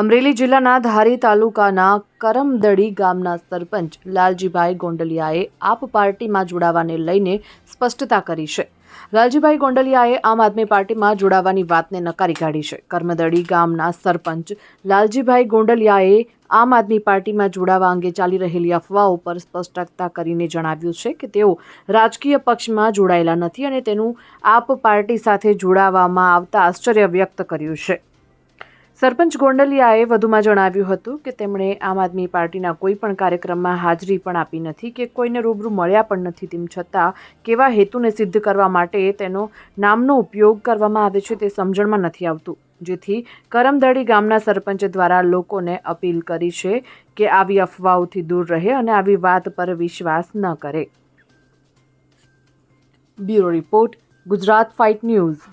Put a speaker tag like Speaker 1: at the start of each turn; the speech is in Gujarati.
Speaker 1: અમરેલી જિલ્લાના ધારી તાલુકાના કરમદડી ગામના સરપંચ લાલજીભાઈ ગોંડલિયાએ આપ પાર્ટીમાં જોડાવાને લઈને સ્પષ્ટતા કરી છે. લાલજીભાઈ ગોંડલિયાએ આમ આદમી પાર્ટીમાં જોડાવાની વાતને નકારી કાઢી છે. કરમદડી ગામના સરપંચ લાલજીભાઈ ગોંડલિયાએ આમ આદમી પાર્ટીમાં જોડાવા અંગે ચાલી રહેલી અફવાઓ પર સ્પષ્ટતા કરીને જણાવ્યું છે કે તેઓ રાજકીય પક્ષમાં જોડાયેલા નથી અને તેનું આપ પાર્ટી સાથે જોડાવામાં આવતા આશ્ચર્ય વ્યક્ત કર્યું છે. સરપંચ ગોંડલિયાએ વધુમાં જણાવ્યું હતું કે તેમણે આમ આદમી પાર્ટીના કોઈ પણ કાર્યક્રમમાં હાજરી પણ આપી નથી કે કોઈને રૂબરૂ મળ્યા પણ નથી. તેમ છતાં કેવા હેતુને સિદ્ધ કરવા માટે તેનો નામનો ઉપયોગ કરવામાં આવે છે તે સમજણમાં નથી આવતું. જેથી કરમદડી ગામના સરપંચ દ્વારા લોકોને અપીલ કરી છે કે આવી અફવાઓથી દૂર રહે અને આવી વાત પર વિશ્વાસ ન કરે. Bureau report, Gujarat fight news.